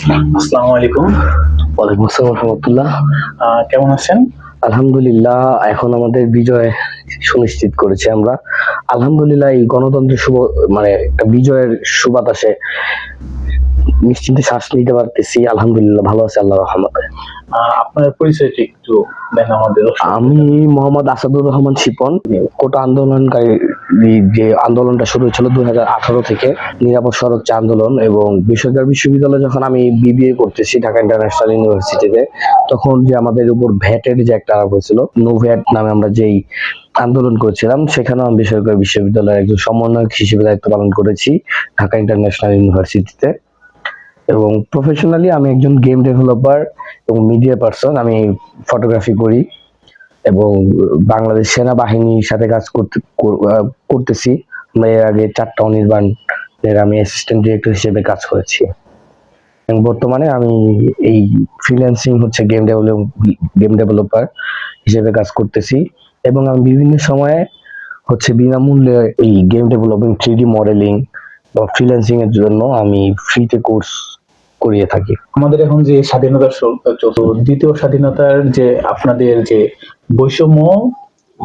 আসসালামু আলাইকুম। ওয়ালাইকুম আসসালাম রহমতুল্লাহ। আহ, কেমন আছেন? আলহামদুলিল্লাহ এখন আমাদের বিজয় সুনিশ্চিত করেছি আমরা। আলহামদুলিল্লাহ এই গণতন্ত্রের শুভ মানে একটা বিজয়ের সুবাতাসে নিশ্চিন্তে শ্বাস নিতে পারতেছি। আলহামদুলিল্লাহ ভালো আছে আল্লাহ রহমতে। আপনার পরিচয়টি একটু দেন আমাদের। আমি মোহাম্মদ আসাদুর রহমান শিপন। কোটা আন্দোলনকারী যে আন্দোলনটা শুরু হয়েছিল দুই হাজার আঠারো থেকে নিরাপদ সড়ক চা আন্দোলন এবং বেসরকারি বিশ্ববিদ্যালয়ে যখন আমি বিবিএ করতেছি ঢাকা ইন্টারন্যাশনাল ইউনিভার্সিটিতে তখন যে আমাদের উপর ভ্যাটের যে একটা আরোপ হয়েছিল নো ভ্যাট নামে আমরা যেই আন্দোলন করেছিলাম সেখানেও আমি বেসরকারি বিশ্ববিদ্যালয়ের একজন সমন্বয়ক হিসেবে দায়িত্ব পালন করেছি ঢাকা ইন্টারন্যাশনাল ইউনিভার্সিটিতে। এবং প্রফেশনালি আমি একজন গেম ডেভেলপার এবং মিডিয়া পার্সন আমি ফটোগ্রাফি করি এবং বাংলাদেশ সেনাবাহিনীর সাথে কাজ করতে করতেছি। আমরা এর আগে চারটা অনির্বাণ এর আমি অ্যাসিস্ট্যান্ট ডিরেক্টর হিসেবে কাজ করেছি। এবং বর্তমানে আমি এই ফ্রিল্যান্সিং হচ্ছে গেম ডেভেলপ গেম ডেভেলপার হিসেবে কাজ করতেছি এবং আমি বিভিন্ন সময়ে হচ্ছে বিনামূল্যে এই game developing three D modelling বা ফ্রিল্যান্সিং এর জন্য আমি ফ্রিতে কোর্স করিয়ে থাকি। আমাদের এখন যে স্বাধীনতার দ্বিতীয় স্বাধীনতার যে আপনাদের যে বৈষম্য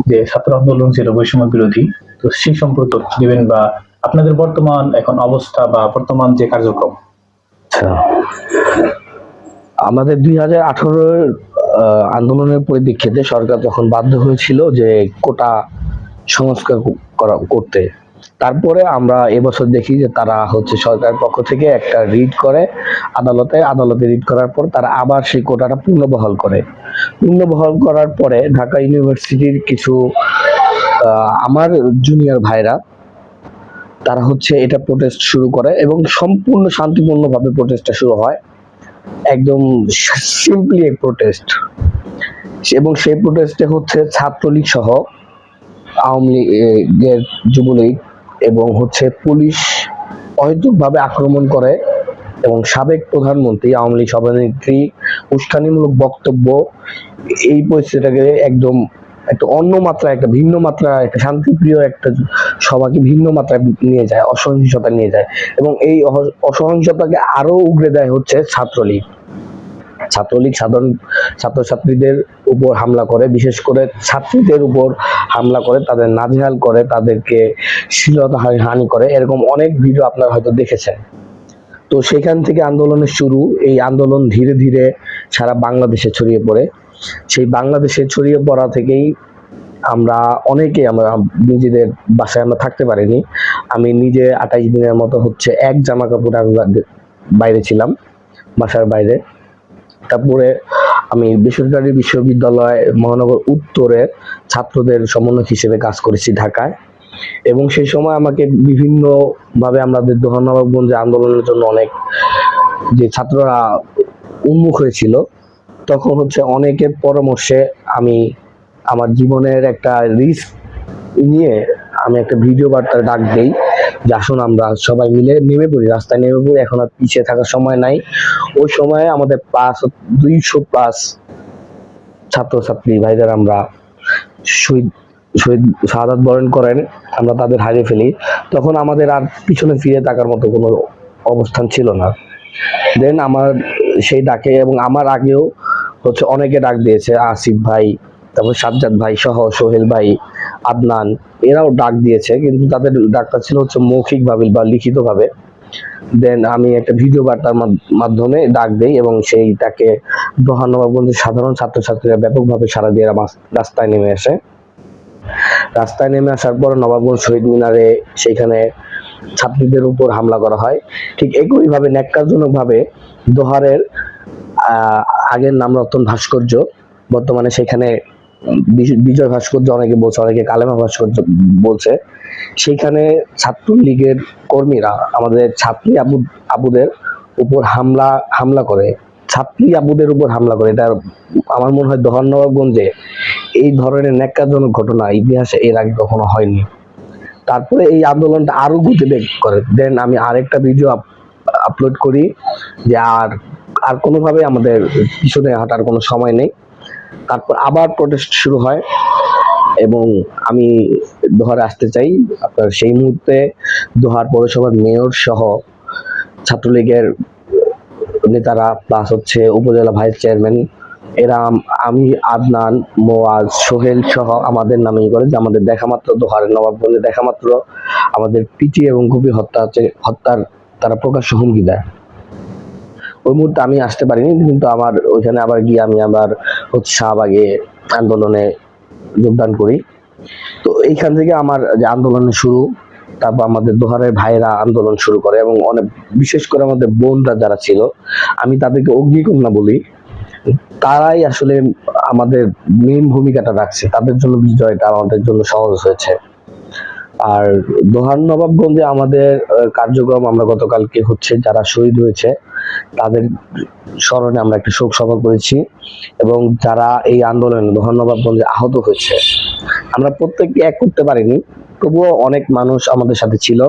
যে ছাত্র আন্দোলন ছিল বৈষম্য বিরোধী তো সেই সম্পর্কে তথ্য দিবেন বা আপনাদের বর্তমান এখন অবস্থা বা বর্তমান যে কার্যক্রম? আচ্ছা। আমাদের দুই হাজার আঠারোর আন্দোলনের পরিপ্রেক্ষিতে সরকার তখন বাধ্য হয়েছিল যে কোটা সংস্কার করা করতে। তারপরে আমরা এবছর দেখি যে তারা হচ্ছে সরকারের পক্ষ থেকে একটা রিড করে আদালতে আদালতে রিড করার পর তারা আবার সেই কোটাটা পুনর্বহাল করে। পুনর্বহাল করার পরে ঢাকা ইউনিভার্সিটির কিছু আমার জুনিয়র ভাইরা, তারা হচ্ছে এটা প্রোটেস্ট শুরু করে এবং সম্পূর্ণ শান্তিপূর্ণভাবে প্রোটেস্টটা শুরু হয়। একদম সিম্পলি এক প্রোটেস্ট এবং সেই প্রোটেস্টে হচ্ছে ছাত্রলীগ সহ আওয়ামী লীগের যুবলীগ এবং হচ্ছে পুলিশ অহেতুকভাবে আক্রমণ করে এবং সাবেক প্রধানমন্ত্রী আওয়ামী লীগ সভানেত্রী উস্কানিমূলক বক্তব্য, এই পরিস্থিতিটাকে একদম একটা অন্য মাত্রা একটা ভিন্ন মাত্রা একটা শান্তিপ্রিয় একটা সবাইকে ভিন্ন মাত্রায় নিয়ে যায়, অসহিংসতা নিয়ে যায় এবং এই অসহিংসতাকে আরও উগরে দেয় হচ্ছে ছাত্রলীগ। ছাত্রলীগ সাধারণ ছাত্রছাত্রীদের উপর হামলা করে, বিশেষ করে ছাত্রীদের উপর হামলা করে, তাদের নাজেহাল করে, তাদেরকে শ্লীলতা হানি- করে, এরকম অনেক ভিডিও আপনারা হয়তো দেখেছেন। তো সেখান থেকে আন্দোলনের শুরু, এই আন্দোলন ধীরে ধীরে সারা বাংলাদেশে ছড়িয়ে পড়ে। সেই বাংলাদেশে ছড়িয়ে পড়া থেকেই আমরা অনেকে আমরা নিজেদের বাসায় আমরা থাকতে পারিনি। আমি নিজে আঠাইশ দিনের মতো হচ্ছে এক জামা কাপড় আমি বাইরে ছিলাম, বাসার বাইরে। তারপরে আমি বেসরকারি বিশ্ববিদ্যালয় মহানগর উত্তরের ছাত্রদের সমন্বয়ক হিসেবে কাজ করেছি ঢাকায়। এবং সেই সময় আমাকে বিভিন্ন ভাবে আমাদের দোহানবাবগঞ্জে আন্দোলনের জন্য অনেক যে ছাত্ররা উন্মুখ হয়েছিল, তখন হচ্ছে অনেকের পরামর্শে আমি আমার জীবনের একটা রিস্ক নিয়ে আমি একটা ভিডিও বার্তার ডাক দিই যে আসুন আমরা সবাই মিলে নেমে পড়ি। রাস্তায় নেমে পড়ি, এখন আর পিছিয়ে থাকার সময় নাই। ওই সময়ে আমাদের প্লাস দুইশো প্লাস ছাত্রছাত্রী ভাইদের আমরা শহীদ শহীদ শাহাদাত বরণ করেন, আমরা তাদের হারিয়ে ফেলি। তখন আমাদের আর পিছনে ফিরে তাকার মতো কোনো অবস্থান ছিল না। দেন আমার সেই ডাকে এবং আমার আগেও হচ্ছে অনেকে ডাক দিয়েছে, আসিফ ভাই, তারপর সাজ্জাদ ভাই সহ সোহেল ভাই, আদনান, এরাও ডাক দিয়েছে। কিন্তু তাদের ডাকটা ছিল হচ্ছে মৌখিক ভাবে বা লিখিত ভাবে দেন আমি একটা ভিডিও বার্তার মাধ- মাধ্যমে ডাক দেই এবং সেই তাকে দোহা নবাবগঞ্জের সাধারণ ছাত্রছাত্রীরা ব্যাপকভাবে সারা দিয়ে রাস্তায় নেমে আসে। রাস্তায় নেমে আসার পর নবাবগঞ্জ শহীদ মিনারে সেইখানে ছাত্রীদের উপর হামলা করা হয়। ঠিক একইভাবে ন্যাক্কারজনক ভাবে দোহারের আগের নাম রতন ভাস্কর্য বর্তমানে সেখানে বিজয় ভাস্কর্য অনেকে বলছে, অনেকে কালেমা ভাস্কর্য বলছে। সেখানে ছাত্রলীগের কর্মীরা, আমাদের ছাত্রী আবু আবুদের উপর হামলা হামলা করে। ছাত্রী আবুদের উপর হামলা করে। এটা আমার মনে হয় দোহার নবাবগঞ্জে এই ধরনের ন্যাক্কারজনক ঘটনা ইতিহাসে এর আগে কখনো হয়নি। তারপরে এই আন্দোলনটা আরও গতিবেগ করে। দেন আমি আরেকটা ভিডিও আপলোড করি যে আর আর কোনোভাবে আমাদের পিছনে হাঁটার কোনো সময় নেই। তারপর আবার প্রোটেস্ট শুরু হয় এবং আমি দোহারে আসতে চাই। আপনার সেই মুহূর্তে দোহার পৌরসভার মেয়র সহ ছাত্রলীগের নেতারা প্লাস হচ্ছে উপজেলা ভাইস চেয়ারম্যান এরা আমি, আদনান, মোয়াজ, সোহেল সহ আমাদের নামেই করে যে আমাদের দেখা মাত্র দোহারের নবাবগঞ্জে দেখা মাত্র আমাদের পিটি এবং গুপি হত্যা হত্যার তারা প্রকাশ্য হুমকি দেয়। ওই মুহূর্তে আমি আসতে পারিনি, কিন্তু আমার ওইখানে আবার গিয়ে আমি আবার হচ্ছে শাহবাগে আন্দোলনে যোগদান করি। তো এইখান থেকে আমার যে আন্দোলন শুরু, তারপর আমাদের দোহারের ভাইরা আন্দোলন শুরু করে এবং অনেক, বিশেষ করে আমাদের বোনরা যারা ছিল, আমি তাদেরকে অগ্নিকন্যা বলি। তারাই আসলে আমাদের মেন ভূমিকাটা রাখছে। তাদের জন্য বিজয়টা আমাদের জন্য সহজ হয়েছে। আর দোহার নবাবগঞ্জে আমাদের কার্যক্রম আমরা গতকালকে হচ্ছে যারা শহীদ হয়েছে, তাদের স্মরণে আমরা একটা শোক সভা করেছি এবং যারা এই আন্দোলনে দোহার নবাবগঞ্জে আহত হয়েছে, আমরা প্রত্যেককে এক করতে পারিনি, তবুও অনেক মানুষ আমাদের সাথে ছিল।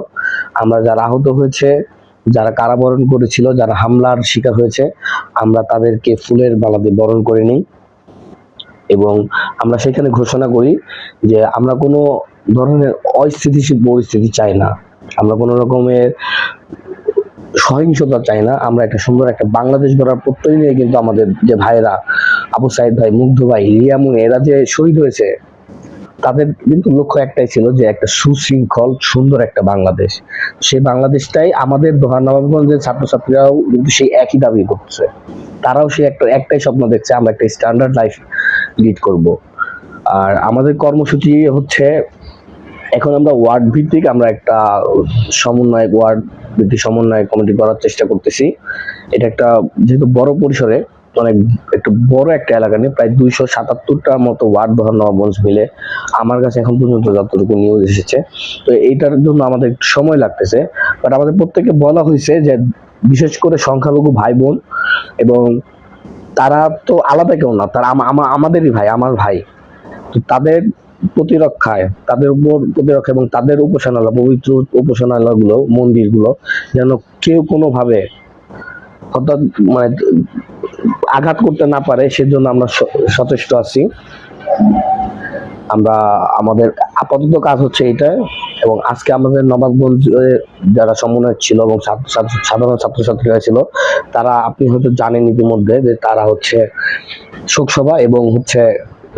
আমরা যারা আহত হয়েছে, যারা কারাবরণ করেছিল, যারা হামলার শিকার হয়েছে, আমরা তাদেরকে ফুলের মালা দিয়ে বরণ করে নিই এবং আমরা সেখানে ঘোষণা করি যে আমরা কোনো ধরনের অস্থিতিশীল পরিস্থিতি চাই না। আমরা কোনো রকমের সহিংসতা চাই না। আমরা একটা সুন্দর একটা বাংলাদেশ গড়ার প্রত্যয় নিয়ে কিন্তু আমাদের যে ভাইরা আবু সাইদ ভাই, মুগ্ধ ভাই রিয়ামুন এরা যে শহীদ হয়েছে, তাদের কিন্তু লক্ষ্য একটাই ছিল যে একটা সুশৃঙ্খল, সুন্দর একটা বাংলাদেশ। সেই বাংলাদেশটাই আমাদের দোহার নবাবগঞ্জের ছাত্রছাত্রীরাও কিন্তু সেই একই দাবি করছে। তারাও সেই একটা, একটাই স্বপ্ন দেখছে, আমরা একটা স্ট্যান্ডার্ড লাইফ লিড করব। আর আমাদের কর্মসূচি হচ্ছে এখন আমরা ওয়ার্ড ভিত্তিক আমরা একটা সমন্বয় ওয়ার্ড ভিত্তিক সমন্বয় কমিটি করার চেষ্টা করতেছি। এটা একটা যেহেতু বড় পরিসরে, অনেক একটু বড় একটা এলাকা নিয়ে প্রায় দুইশো সাতাত্তরটার মতো ওয়ার্ড ধর নবাবগঞ্জ মিলে আমার কাছে এখন পর্যন্ত যতটুকু নিউজ এসেছে। তো এইটার জন্য আমাদের একটু সময় লাগতেছে। বাট আমাদের প্রত্যেককে বলা হয়েছে যে বিশেষ করে সংখ্যালঘু ভাই বোন এবং তারা তো আলাদা কেউ না, তারা আমা- আমা- আমাদেরই ভাই, আমার ভাই। তো তাদের প্রতিরক্ষায় তাদের উপর প্রতিরক্ষা এবং তাদের উপাসনালয়, পবিত্র উপাসনালয় উপাসনালয়গুলো, মন্দিরগুলো যেন কেউ কোনোভাবে হঠাৎ মানে আঘাত করতে না পারে, সেজন্য আমরা সচেষ্ট আছি। আমরা, আমাদের আপাতত কাজ হচ্ছে এটা এবং আজকে আমাদের নবাবগঞ্জে যারা সমন্বয় ছিল এবং সাধারণ ছাত্রছাত্রীরা ছিল, তারা আপনি হয়তো জানেন ইতিমধ্যে যে তারা হচ্ছে শোকসভা এবং হচ্ছে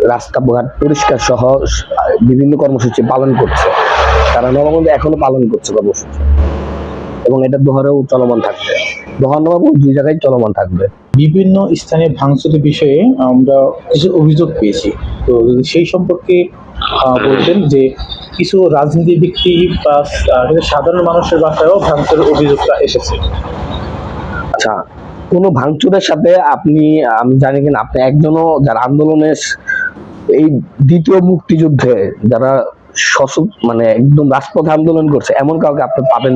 রাস্তাঘাট পরিষ্কার সহ বিভিন্ন কর্মসূচি পালন করছে। তারা নবাবগঞ্জে এখনও পালন করছে কর্মসূচি। এবং এটা দোহারেও চলমান থাকবে। দোহার নবাবগঞ্জ দুই জায়গায় চলমান থাকবে। বিভিন্ন স্থানে ভাঙচুরের বিষয়ে আমরা কিছু অভিযোগ পেয়েছি। তো সেই সম্পর্কে আহ, বলতেন যে কিছু রাজনীতি ব্যক্তি বা সাধারণ মানুষের বাসায়ও ভাঙচুরের অভিযোগটা এসেছে। আচ্ছা কোনো ভাঙচুরের সাথে আপনি আমি জানি কিনা আপনি একজনও যারা আন্দোলনের এই দ্বিতীয় মুক্তিযুদ্ধে যারা সশক মানে একদম রাজপথে আন্দোলন করছে, এমন কাউকে আপনি পাবেন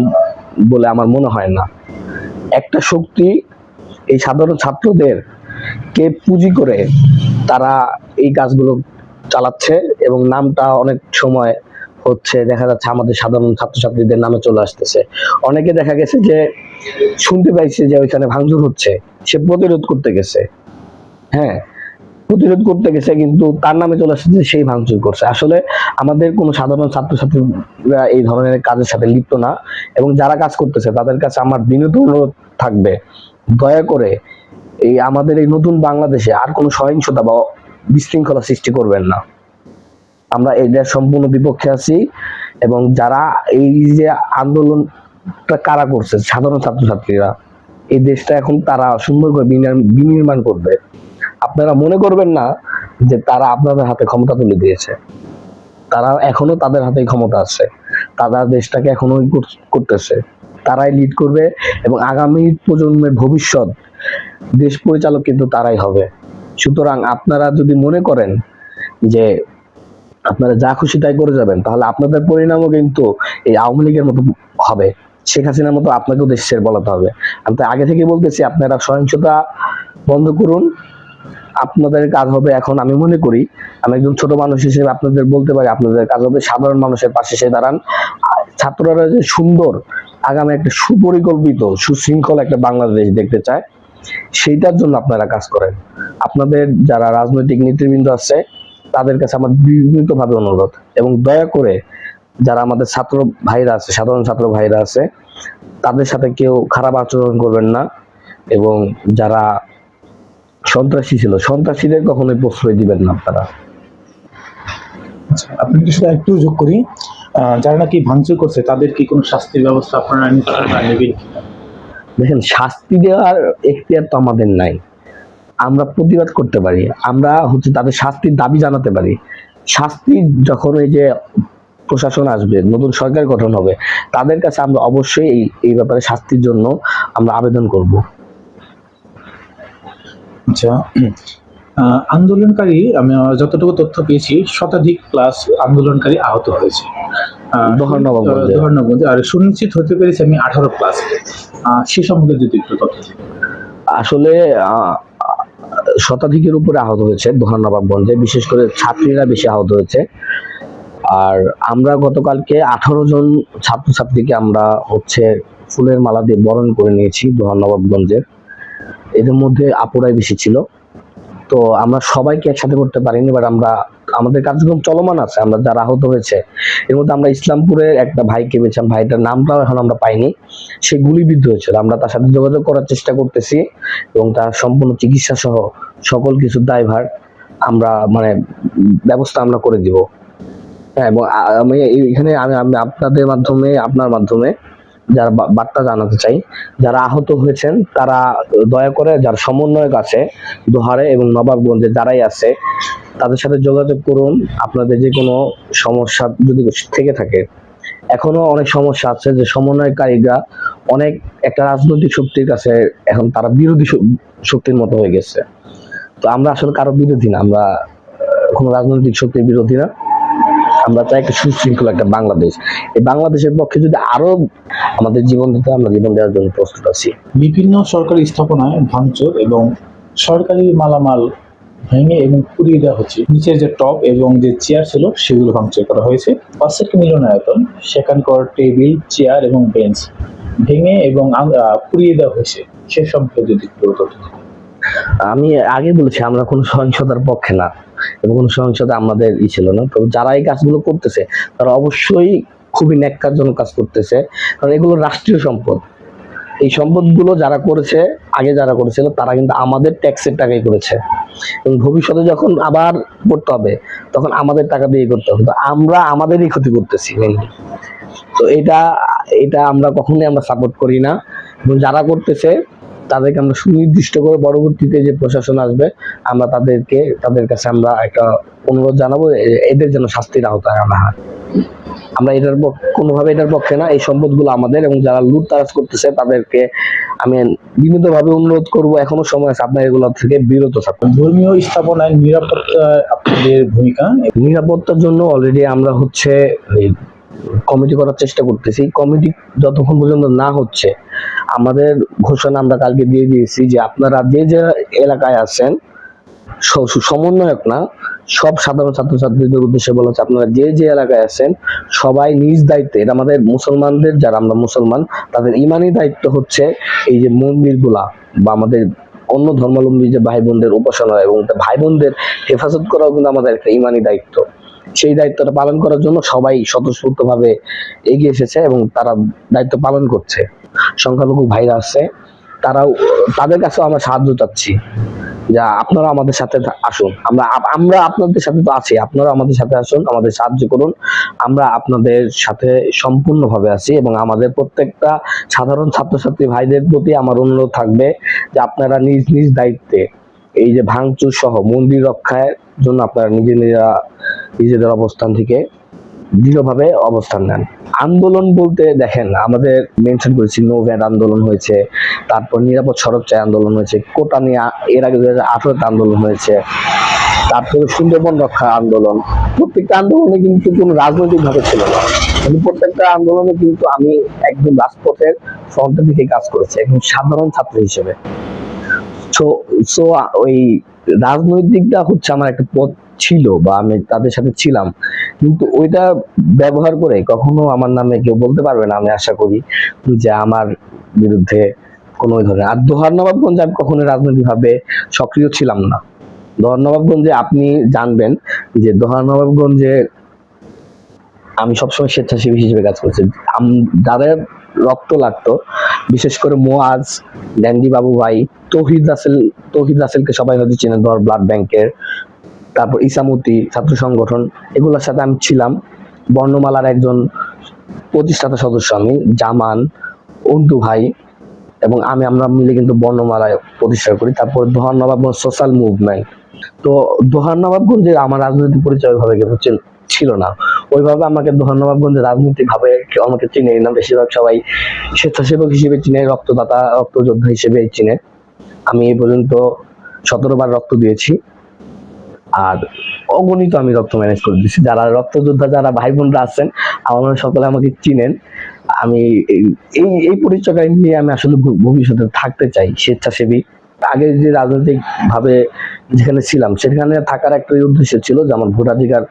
বলে আমার মনে হয় না। একটা শক্তি, এই সাধারণ ছাত্রদের কে পুঁজি করে তারা এই কাজগুলো চালাচ্ছে এবং নামটা অনেক সময় হচ্ছে, দেখা যাচ্ছে আমাদের সাধারণ ছাত্রছাত্রীদের নামে চলে আসতেছে। অনেকে দেখা গেছে যে শুনতে পাইছে যে ওইখানে ভাঙচুর হচ্ছে, সে প্রতিরোধ করতে গেছে। হ্যাঁ প্রতিরোধ করতে গেছে, কিন্তু তার নামে চলে আসছে যে সেই ভাঙচুর করছে। আসলে আমাদের কোনো সাধারণ ছাত্রছাত্রীরা এই ধরনের কাজের সাথে লিপ্ত না, এবং যারা কাজ করতেছে, তাদের কাছে আমার বিনীত অনুরোধ থাকবে, দয়া করে এই আমাদের এই নতুন বাংলাদেশে আর কোনো সহিংসতা বা বিশৃঙ্খলা সৃষ্টি করবেন না। আমরা এটার সম্পূর্ণ বিপক্ষে আছি, এবং যারা এই যে আন্দোলনটা কারা করছে, সাধারণ ছাত্রছাত্রীরা, এই দেশটা এখন তারা সুন্দর করে বিনির- বিনির্মাণ করবে। আপনারা মনে করবেন না যে তারা আপনাদের হাতে ক্ষমতা তুলে দিয়েছে। তারা এখনও তাদের হাতে ক্ষমতা আছে। তারা দেশটাকে এখনও করতেছে। তারাই লিড করবে এবং আগামী প্রজন্মের ভবিষ্যৎ দেশ পরিচালক কিন্তু তারাই হবে। সুতরাং আপনারা যদি মনে করেন যে আপনারা যা খুশি তাই করে যাবেন, তাহলে আপনাদের পরিণামও কিন্তু এই আওয়ামী লীগের মতো হবে। শেখ হাসিনার মতো আপনাকেও দেশের বলাতে হবে। আমি তো আগে থেকে বলতেছি, আপনারা সহিংসতা বন্ধ করুন। আপনাদের কাজ হবে এখন আমি মনে করি, আমি একজন ছোট মানুষ হিসেবে আপনাদের বলতে পারি, আপনাদের কাজ হবে সাধারণ মানুষের পাশে এসে দাঁড়ান। ছাত্ররা যে সুন্দর, আগামী একটা সুপরিকল্পিত, সুশৃঙ্খল একটা বাংলাদেশ দেখতে চায়, সেইটার জন্য আপনারা কাজ করেন। আপনাদের যারা রাজনৈতিক নেতৃবৃন্দ আছে, তাদের কাছে আমার বিনীতভাবে অনুরোধ এবং দয়া করে যারা আমাদের ছাত্র ভাইরা আছে, সাধারণ ছাত্র ভাইরা আছে, তাদের সাথে কেউ খারাপ আচরণ করবেন না এবং যারা সন্ত্রাসী ছিল। সন্ত্রাসীদের কখনোই প্রশ্রয় দিবেন না আপনারা। আচ্ছা আপনি শুধু একটু যোগ করি। যারা নাকি ভাঙচুর করছে তাদের কি কোনো শাস্তির ব্যবস্থা আপনারা নেবেন দেখেন শাস্তি দেওয়ার এখতিয়ার তো আমাদের নাই। আমরা প্রতিবাদ করতে পারি। আমরা হচ্ছে তাদের শাস্তির দাবি জানাতে পারি। শাস্তি যখন এই যে প্রশাসন আসবে নতুন সরকার গঠন হবে তাদের কাছে আমরা অবশ্যই এই এই ব্যাপারে শাস্তির জন্য আমরা আবেদন করব। আচ্ছা আন্দোলনকারী আমি যতটুকু তথ্য পেয়েছি শতাধিক প্লাস আন্দোলনকারী আহত হয়েছে। দোহার-নবাবগঞ্জে। দোহার-নবাবগঞ্জে। আর সুনিশ্চিত হতে পেরেছি আমি আঠারো প্লাস সে সম্পর্কে যদি একটু তথ্য আসলে শতাধিকের উপরে আহত হয়েছে দোহানবাবগঞ্জে বিশেষ করে ছাত্রীরা বেশি আহত হয়েছে। আর আমরা গতকালকে আঠারো জন ছাত্রছাত্রীকে আমরা হচ্ছে ফুলের মালা দিয়ে বরণ করে নিয়েছি দোহানবাবগঞ্জের এদের মধ্যে আপুরাই বেশি ছিল। তো আমরা সবাইকে একসাথে করতে পারিনি বাট আমরা, আমাদের কার্যক্রম চলমান আছে, আমরা যারা আহত হয়েছে, এর মধ্যে আমরা ইসলামপুরের একটা ভাইকে পেয়েছিলাম, ভাইটার নামটাও এখন আমরা পাইনি। সে গুলিবিদ্ধ হয়েছিল, আমরা তার সাথে যোগাযোগ করার চেষ্টা করতেছি এবং তার সম্পূর্ণ চিকিৎসা সহ সকল কিছু দায়ভার আমরা মানে ব্যবস্থা আমরা করে দিব। হ্যাঁ এবং আমি এখানে আমি আপনাদের মাধ্যমে, আপনার মাধ্যমে যারা বার্তা জানাতে চাই, যারা আহত হয়েছেন, তারা দয়া করে যার সমন্বয়ক আছে দোহারে এবং নবাবগঞ্জে যারাই আছে, তাদের সাথে যোগাযোগ করুন। আপনাদের যে কোনো সমস্যা যদি থেকে থাকে। এখনও অনেক সমস্যা আছে যে সমন্বয়কারীরা অনেক একটা রাজনৈতিক শক্তির কাছে এখন তারা বিরোধী শক্তির মতো হয়ে গেছে। তো আমরা আসলে কারও বিরোধী না, আমরা কোনো রাজনৈতিক শক্তির বিরোধী না। আমরা চাই একটা সুশৃঙ্খল একটা বাংলাদেশ। এই বাংলাদেশের পক্ষে যদি আরও আমাদের জীবন দিতে আমরা জীবন দেওয়ার জন্য প্রস্তুত আছি। বিভিন্ন সরকারি স্থাপনায় ভাঙচুর এবং সরকারি মালামাল ভেঙে এবং পুড়িয়ে দেওয়া হচ্ছে। নিচের যে টপ এবং যে চেয়ার ছিল সেগুলো ভাঙচুর করা হয়েছে। পাঁচের মিলনায়তন সেখানকার টেবিল চেয়ার এবং বেঞ্চ ভেঙে এবং পুড়িয়ে দেওয়া হয়েছে। সে সম্পর্কে যদি একটু আমি আগে বলেছি আমরা কোনো সহিংসতার পক্ষে না। এবং কোনো সহিংসতা আমাদের ই ছিল না। তো যারা এই কাজগুলো করতেছে, তারা অবশ্যই খুবই ন্যাক্কারজনক কাজ করতেছে। কারণ এগুলো রাষ্ট্রীয় সম্পদ। এই সম্পদগুলো যারা করেছে, আগে যারা করেছিল, তারা কিন্তু আমাদের ট্যাক্সের টাকাই করেছে। এবং ভবিষ্যতে যখন আবার করতে হবে, তখন আমাদের টাকা দিয়ে করতে হবে। আমরা আমাদেরই ক্ষতি করতেছি তো এটা এটা আমরা কখনোই আমরা সাপোর্ট করি না। এবং যারা করতেছে তাদেরকে আমরা সুনির্দিষ্ট করে পরবর্তীতে যে প্রশাসন আসবে আমরা তাদেরকে তাদের কাছে আমরা একটা অনুরোধ জানাব এদের যেন শাস্তির আওতায় আনা হয়। আমরা এটার কোনোভাবে এটার পক্ষে না এই সম্পদগুলো আমাদের এবং যারা লুট তারাজ করতেছে তাদেরকে আমি বিনীতভাবে অনুরোধ করব এখনও সময় আছে আপনার এগুলো থেকে বিরত থাকুন। ধর্মীয় স্থাপনায় নিরাপত্তা আপনাদের ভূমিকা? নিরাপত্তার জন্য অলরেডি আমরা হচ্ছে কমিটি করার চেষ্টা করতেছি। কমিটি যতক্ষণ পর্যন্ত না হচ্ছে, আমাদের ঘোষণা আমরা কালকে দিয়ে দিয়েছি যে আপনারা যে যে এলাকায় আছেন সমন্বয়ক না, সব সাধারণ ছাত্রছাত্রীদের উদ্দেশ্যে বলা হচ্ছে আপনারা যে যে এলাকায় আছেন, সবাই নিজ দায়িত্বে, এটা আমাদের মুসলমানদের, যারা আমরা মুসলমান, তাদের ইমানি দায়িত্ব হচ্ছে এই যে মন্দিরগুলা বা আমাদের অন্য ধর্মাবলম্বী যে ভাই বোনদের উপাসনা এবং ভাই বোনদের হেফাজত করাও কিন্তু আমাদের একটা ইমানি দায়িত্ব। সেই দায়িত্বটা পালন করার জন্য সবাই স্বতঃস্ফূর্ত ভাবে এগিয়ে এসেছে এবং তারা দায়িত্ব পালন করছে। সংখ্যালঘু ভাইরা আছে, তারাও, তাদের কাছেও আমরা সাহায্য চাচ্ছি যা আপনারা আমাদের সাথে আসুন। আমরা আমরা আপনাদের সাথে তো আছি, আপনারা আমাদের সাথে আসুন, আমাদের সাহায্য করুন। আমরা আপনাদের সাথে সম্পূর্ণভাবে আছি এবং আমাদের প্রত্যেকটা সাধারণ ছাত্রছাত্রী ভাইদের প্রতি আমার অনুরোধ থাকবে যে আপনারা নিজ নিজ দায়িত্বে এই যে ভাঙচুর সহ মন্দির রক্ষার জন্য আপনারা নিজে নিজেরা নিজেদের অবস্থান থেকে দৃঢ়ভাবে অবস্থান নেন। আন্দোলন বলতে দেখেন, আমাদের মেনশন করেছি নো ভ্যাট আন্দোলন হয়েছে, তারপর নিরাপদ সড়ক চাই আন্দোলন হয়েছে, কোটা নিয়ে এর আগে দুই হাজার আন্দোলন হয়েছে, তারপরে সুন্দরবন রক্ষা আন্দোলন। প্রত্যেকটা আন্দোলনে কিন্তু কোনো রাজনৈতিক ভাবে ছিল না। কিন্তু প্রত্যেকটা আন্দোলনে কিন্তু আমি একদম রাজপথের ফ্রন্টে থেকে কাজ করেছি একদম সাধারণ ছাত্র হিসেবে। ওই রাজনৈতিকটা হচ্ছে আমার একটা ছিল বা আমি তাদের সাথে ছিলাম, কিন্তু ওইটা ব্যবহার করে কখনো আমার নামে কেউ বলতে পারবে না আমি আশা করি যে আমার বিরুদ্ধে কোনো ধরনের। আর দোহার আমি কখনো রাজনৈতিক ভাবে সক্রিয় ছিলাম না। দোহার নবাবগঞ্জে আপনি জানবেন যে দোহার নবাবগঞ্জে আমি সবসময় স্বেচ্ছাসেবী হিসেবে কাজ করছি। যাদের রক্ত লাগতো, বিশেষ করে মোয়াজ, ড্যান্ডি বাবু ভাই, তৌহিদ রাসেল, তৌহিদ রাসেলকে সবাই হয়তো চেনে ধর ব্লাড ব্যাংকের তারপর ইসামতি, ছাত্র সংগঠন, এগুলোর সাথে আমি ছিলাম। বর্ণমালার একজন প্রতিষ্ঠাতা সদস্য আমি, জামান, অন্তু ভাই, এবং আমি, আমরা মিলে কিন্তু বর্ণমালায় প্রতিষ্ঠা করি। তারপর দোহার নবাবগঞ্জ সোশ্যাল মুভমেন্ট তো দোহার নবাবগঞ্জে আমার রাজনৈতিক পরিচয় ছিল- ছিল না। ওইভাবে আমাকে দোহার নবাবগঞ্জে রাজনৈতিক ভাবে আমাকে চিনে না, বেশিরভাগ সবাই স্বেচ্ছাসেবক হিসেবে চিনে, রক্তদাতা, রক্তযোদ্ধা হিসেবে চিনে। আমি এই পর্যন্ত সতেরো বার রক্ত দিয়েছি। আর অগণিত আমি রক্ত ম্যানেজ করে দিচ্ছি যারা রক্তযোদ্ধা, যারা ভাই বোনরা আছেন, আমার সকলে আমাকে চিনেন। আমি এই- এই পরিচয়টা নিয়ে আমি আসলে ভবিষ্যতে থাকতে চাই স্বেচ্ছাসেবী। আগে যে রাজনৈতিক ভাবে যেখানে ছিলাম, সেখানে থাকার একটা উদ্দেশ্য ছিল যে আমার ভোটাধিকার,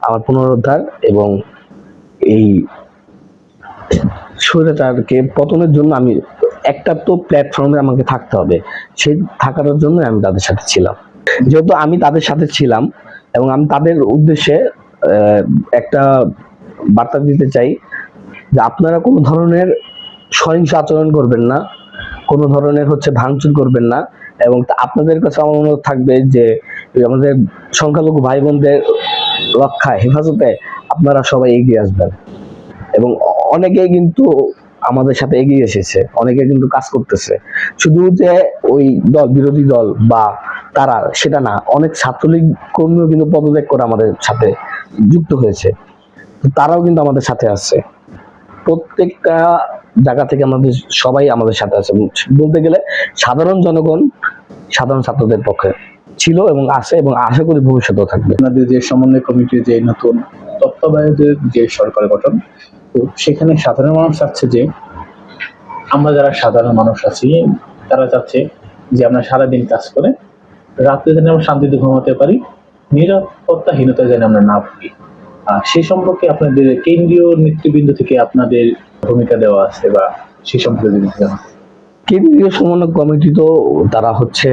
আমার পুনরুদ্ধার এবং এই স্বৈরাচারকে পতনের জন্য আমি একটা তো প্ল্যাটফর্মে আমাকে থাকতে হবে। সেই থাকার জন্য আমি তাদের সাথে ছিলাম। যেহেতু আমি তাদের সাথে ছিলাম এবং আমি তাদের উদ্দেশ্যে একটা বার্তা দিতে চাই যে আপনারা কোনো ধরনের সহিংস আচরণ করবেন না, কোনো ধরনের হচ্ছে ভাঙচুর করবেন না এবং আপনাদের কাছে আমার অনুরোধ থাকবে যে আমাদের সংখ্যালঘু ভাই বোনদের রক্ষায়, হেফাজতে আপনারা সবাই এগিয়ে আসবেন। এবং অনেকেই কিন্তু আমাদের সাথে এগিয়ে এসেছে, অনেকে কিন্তু কাজ করতেছে। শুধু যে ওই দল, বিরোধী দল বা তারা, সেটা না, অনেক ছাত্রলীগ কর্মীও কিন্তু পদত্যাগ করে আমাদের সাথে যুক্ত হয়েছে। তারাও কিন্তু আমাদের সাথে আছে। প্রত্যেকটা জায়গা থেকে আমাদের সবাই আমাদের সাথে আছে। বলতে গেলে সাধারণ জনগণ সাধারণ ছাত্রদের পক্ষে ছিল এবং আছে এবং আশা করি ভবিষ্যতেও থাকবে। আপনাদের যে সমন্বয় কমিটির যে নতুন তত্ত্বাবধায়কের যে সরকার গঠন তো সেখানে সাধারণ মানুষ চাচ্ছে যে, আমরা যারা সাধারণ মানুষ আছি, তারা চাচ্ছে যে আমরা সারাদিন কাজ করে রাত্রে যেন আমরা শান্তিতে ঘুমাতে পারি, নিরাপত্তাহীনতায় যেন আমরা না ভুগি আর সেই সম্পর্কে আপনাদের কেন্দ্রীয় নেতৃবৃন্দ থেকে আপনাদের ভূমিকা দেওয়া আছে বা সেই সম্পর্কে যদি কেন্দ্রীয় সমন্বয় কমিটি তো তারা হচ্ছে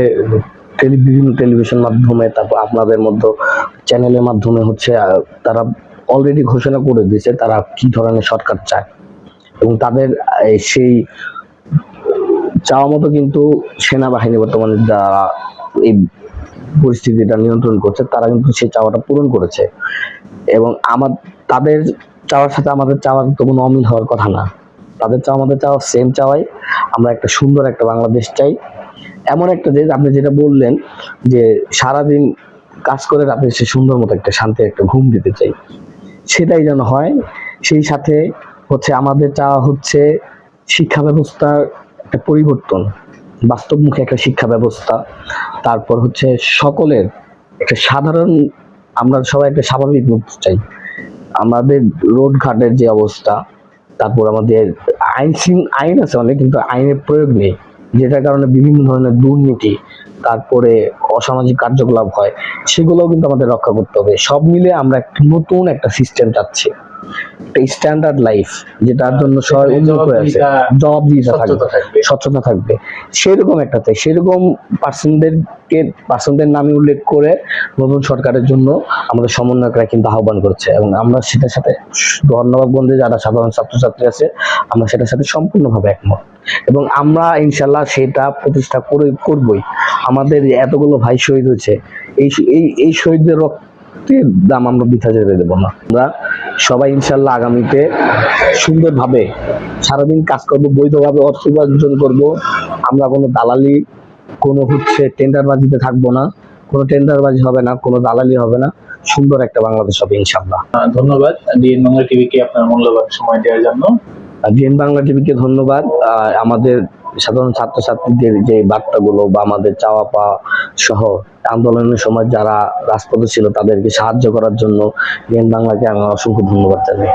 বিভিন্ন টেলিভিশন মাধ্যমে, তারপর আপনাদের মধ্যে চ্যানেলের মাধ্যমে হচ্ছে তারা অলরেডি ঘোষণা করে দিয়েছে তারা কি ধরনের সরকার চায়। এবং তাদের সেই চাওয়া মতো কিন্তু সেনাবাহিনী বর্তমানে যারা এই পরিস্থিতিটা নিয়ন্ত্রণ করছে, তারা কিন্তু সেই চাওয়াটা পূরণ করেছে। এবং আমার, তাদের চাওয়ার সাথে আমাদের চাওয়ার তো কোনো অমিল হওয়ার কথা না। তাদের চাওয়া, আমাদের চাওয়া সেম চাওয়াই। আমরা একটা সুন্দর একটা বাংলাদেশ চাই। এমন একটা দেশ, আপনি যেটা বললেন যে সারাদিন কাজ করে রাতে সে সুন্দর মতো একটা শান্তি একটা ঘুম দিতে চাই। সেটাই যেন হয়। সেই সাথে হচ্ছে আমাদের চাওয়া হচ্ছে শিক্ষা ব্যবস্থার একটা পরিবর্তন, বাস্তবমুখী একটা শিক্ষা ব্যবস্থা। তারপর হচ্ছে সকলের একটা সাধারণ, আমরা সবাই একটা স্বাভাবিক মুক্ত চাই। আমাদের রোড ঘাটের যে অবস্থা, তারপর আমাদের আইন আইন আছে অনেক, কিন্তু আইনের প্রয়োগ নেই। যেটার কারণে বিভিন্ন ধরনের দুর্নীতি, তারপরে অসামাজিক কার্যকলাপ হয় সেগুলোও কিন্তু আমাদের রক্ষা করতে হবে। সব মিলে আমরা একটা নতুন একটা সিস্টেম চাচ্ছি। স্ট্যান্ডার্ড লাইফ যেটার জন্য সবাই উন্নত হয়ে আছে। জবাবদিহিতা, থাকবে স্বচ্ছতা থাকবে। সেরকম একটা চাই সেরকম পার্সনদেরকে পার্সনদের নামে উল্লেখ করে নতুন সরকারের জন্য আমাদের সমন্বয়করা কিন্তু আহ্বান করছে। এবং আমরা সেটার সাথে ধন্যবাদ বন্ধে যারা সাধারণ ছাত্রছাত্রী আছে আমরা সেটার সাথে সম্পূর্ণভাবে একমত। এবং আমরা ইনশাল্লাহ সেটা প্রতিষ্ঠা করে করবই। আমাদের এতগুলো ভাই শহীদ হয়েছে এই এই এই শহীদদের রক্তের দাম আমরা বৃথা যেতে দেবো না। আমরা সবাই ইনশাল্লাহ আগামীতে সুন্দরভাবে সারাদিন কাজ করব বৈধভাবে অর্থ উপার্জন করব। আমরা কোনো দালালি কোনো হচ্ছে টেন্ডারবাজিতে থাকব না। কোনো টেন্ডারবাজি হবে না কোনো দালালি হবে না। সুন্দর একটা বাংলাদেশ হবে ইনশাল্লাহ ধন্যবাদ। ডিএন বাংলা টিভিকে আপনার মূল্যবান সময় দেওয়ার জন্য। জিএন বাংলা টিভিকে ধন্যবাদ। আমাদের সাধারণ ছাত্রছাত্রীদের যে বার্তাগুলো বা আমাদের চাওয়া পাওয়া সহ আন্দোলনের সময় যারা রাজপথে ছিল তাদেরকে সাহায্য করার জন্য বাংলাকে আমি অসংখ্য ধন্যবাদ জানাই।